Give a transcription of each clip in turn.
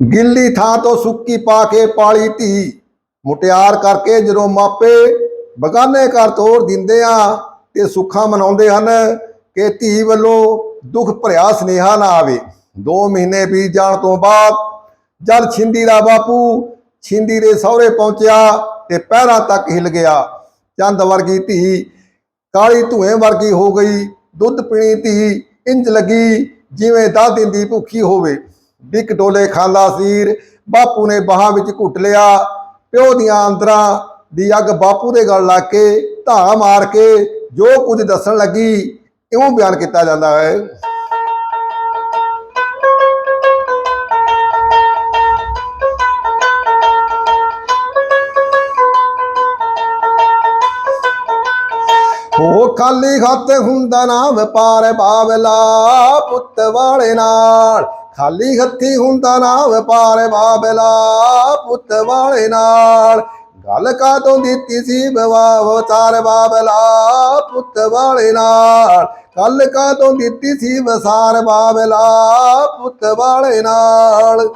ਗਿੱਲੀ ਥਾਂ ਤੋਂ ਸੁੱਕੀ ਪਾ ਕੇ ਪਾਲੀ ਧੀ। ਮੁਟਿਆਰ ਕਰਕੇ ਜਦੋਂ ਮਾਪੇ ਬਗਾਨੇ ਘਰ ਤੋਰ ਦਿੰਦੇ ਆ, ਤੇ ਸੁੱਖਾਂ ਮਨਾਉਂਦੇ ਹਨ ਕਿ ਧੀ ਵੱਲੋਂ ਦੁੱਖ ਭਰਿਆ ਸੁਨੇਹਾ ਨਾ ਆਵੇ। 2 ਮਹੀਨੇ ਬੀਤ ਜਾਣ ਤੋਂ ਬਾਅਦ ਜਦ ਛਿੰਦੀ ਦਾ ਬਾਪੂ ਛਿੰਦੀ ਦੇ ਸਹੁਰੇ ਪਹੁੰਚਿਆ ਤੇ ਪਹਿਰਾਂ ਤੱਕ ਹਿਲ ਗਿਆ। ਚੰਦ ਵਰਗੀ ਧੀ ਕਾਲੀ ਧੂਏ ਵਰਗੀ ਹੋ ਗਈ। ਦੁੱਧ ਪੀਣੀ ਧੀ ਇੰਜ ਲੱਗੀ ਜਿਵੇਂ ਦਸ ਦਿਨ ਦੀ ਭੁੱਖੀ ਹੋਵੇ। ਡਿੱਕ ਡੋਲੇ ਖਾਲਾ ਸੀਰ, ਬਾਪੂ ਨੇ ਬਾਹਾਂ ਵਿੱਚ ਘੁੱਟ ਲਿਆ, ਪਿਓ ਦੀਆਂ ਅੰਦਰਾਂ ਦੀ ਅੱਗ ਬਾਪੂ ਦੇ ਗਲ ਲਾ ਕੇ ਧਾ ਮਾਰ ਕੇ ਜੋ ਕੁਝ ਦੱਸਣ ਲੱਗੀ, ਇਉਂ ਬਿਆਨ ਕੀਤਾ ਜਾਂਦਾ ਹੈ। ਉਹ ਖਾਲੀ ਖਾਤੇ ਹੁੰਦਾ ਨਾ, ਵਪਾਰ ਬਾਵਲਾ ਪੁੱਤ ਵਾਲੇ ਨਾਲ। ਖਾਲੀ ਹੱਥੀ ਹੁੰਦਾ ਨਾ ਵਪਾਰ ਬਾਬਲਾ ਪੁੱਤ ਵਾਲੇ ਨਾਲ। ਗੱਲ ਕਾ ਤੋਂ ਦਿੱਤੀ ਸੀ ਬਵਾ ਤਾਰ ਬਾਬਲਾ ਪੁੱਤ ਵਾਲੇ ਨਾਲ। ਗੱਲ ਕਾ ਤੋਂ ਦਿੱਤੀ ਸੀ ਵਸਾਰ ਬਾਬਲਾ ਪੁੱਤ ਵਾਲੇ ਨਾਲ।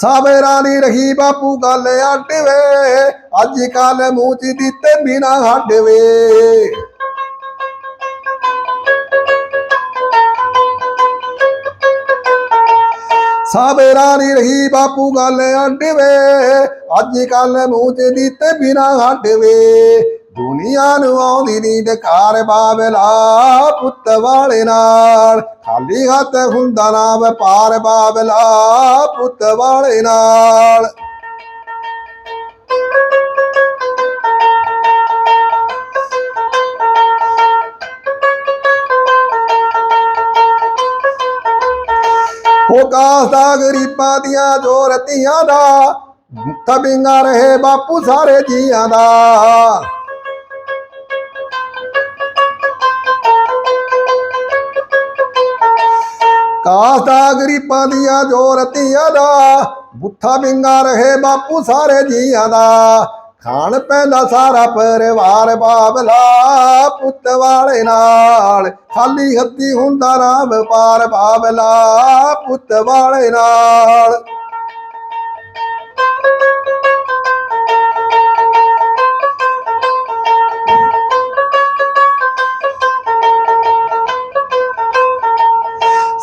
ਸਾਵੇਰਾਂ ਦੀ ਰਹੀ ਬਾਪੂ ਗੱਲ ਅੱਡ ਵੇ ਅੱਜ ਕੱਲ ਮੂੰਹ ਚ ਦਿੱਤੇ ਬਿਨਾ ਹੱਡ ਵੇ ਸਾਵੇਰਾਂ ਦੀ ਰਹੀ ਬਾਪੂ ਗੱਲ ਅੱਡ ਵੇ ਅੱਜ ਕੱਲ ਮੂੰਹ ਚ ਦਿੱਤੇ ਬਿਨਾ ਹੱਡ ਵੇ ਦੁਨੀਆ ਨੂੰ ਆਉਂਦੀ ਨੀ ਡਕਾਰ ਬਾਬਲਾ ਪੁੱਤ ਵਾਲੇ ਨਾਲ। ਖਾਲੀ ਹੱਥ ਹੁੰਦਾ ਨਾ ਵਪਾਰ ਬਾਬਲਾ ਪੁੱਤ ਵਾਲੇ ਨਾਲ। ਉਹ ਕਾਸ ਦਾ ਗਰੀਬਾਂ ਦੀਆਂ ਜੋਰਤੀਆਂ ਦਾ ਤਬਿੰਗਾ ਰਹੇ ਬਾਪੂ ਸਾਰੇ ਜੀਆਂ ਦਾ। ਕਾਸ ਦਾ ਗਰੀਬਾਂ ਦੀਆਂ ਜੋਰਤੀਆਂ ਦਾ, ਬੁੱਥਾ ਬਿੰਗਾ ਰਹੇ ਬਾਪੂ ਸਾਰੇ ਜੀਆਂ ਦਾ। ਖਾਣ ਪੈਂਦਾ ਸਾਰਾ ਪਰਿਵਾਰ ਬਾਬਲਾ, ਪੁੱਤ ਵਾਲੇ ਨਾਲ। ਖਾਲੀ ਹੱਥੀ ਹੁੰਦਾ ਨਾ ਵਪਾਰ ਬਾਬਲਾ, ਪੁੱਤ ਵਾਲੇ ਨਾਲ।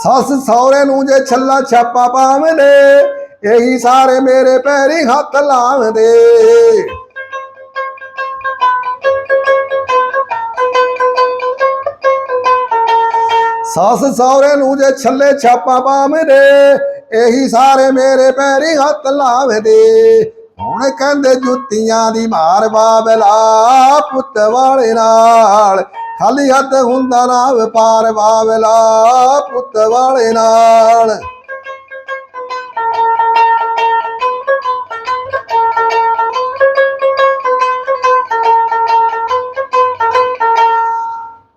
ਸੱਸ ਸਹੁਰੇ ਨੂੰ ਜੇ ਛੱਲਾ ਛਾਪਾ ਪਾਵਦੇ, ਇਹੀ ਸਾਰੇ ਮੇਰੇ ਪੈਰੀ ਹੱਥ ਲਾਵਦੇ। ਸੱਸ ਸਹੁਰੇ ਨੂੰ ਜੇ ਛੱਲੇ ਛਾਪਾ ਪਾਵਦੇ, ਇਹੀ ਸਾਰੇ ਮੇਰੇ ਪੈਰੀ ਹੱਥ ਲਾਵਦੇ। ਹੁਣ ਕਹਿੰਦੇ ਜੁੱਤੀਆਂ ਦੀ ਮਾਰ ਬਾਬਲਾ ਪੁੱਤ ਵਾਲੇ ਨਾਲ ਖਾਲੀ ਹੱਥ ਹੁੰਦਾ ਨਾ ਵਪਾਰ ਬਾਬਲਾ ਪੁੱਤ ਵਾਲੇ ਨਾਲ।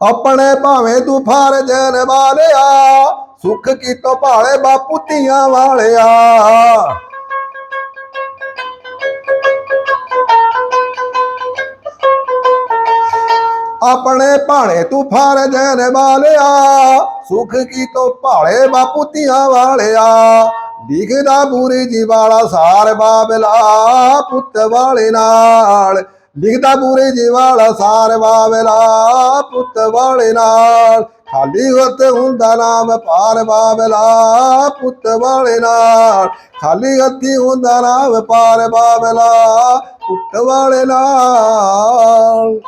ਆਪਣੇ ਭਾਵੇਂ ਤੂੰ ਫਰਜ਼ ਨਿਭਾਲਿਆ ਸੁੱਖ ਕੀਤੋ ਭਾਲੇ ਬਾਪੂ ਧੀਆਂ ਵਾਲਿਆ। ਆਪਣੇ ਭਾਣੇ ਤੂੰ ਫਰਜ਼ ਨਿਭਾਲਿਆ ਸੁਖ ਕੀ ਤੋ ਭਾਲੇ ਬਾਪੂ ਧੀਆਂ ਵਾਲਿਆ। ਦਿਖਦਾ ਬੂਰੀ ਜੀ ਵਾਲਾ ਸਾਰ ਬਾਬਲਾ ਪੁੱਤ ਵਾਲੇ ਨਾਲ। ਲਿਖਦਾ ਬੂਰੇ ਜੀ ਵਾਲਾ ਸਾਰ ਬਾਬਲਾ ਪੁੱਤ ਵਾਲੇ ਨਾਲ। ਖਾਲੀ ਹੱਥ ਹੁੰਦਾ ਨਾਮ ਪਾਰ ਬਾਬਲਾ ਪੁੱਤ ਵਾਲੇ ਨਾਲ। ਖਾਲੀ ਹੱਥੀ ਹੁੰਦਾ ਨਾਮ ਪਾਰ ਬਾਬਲਾ ਪੁੱਤ ਵਾਲੇ ਨਾਲ।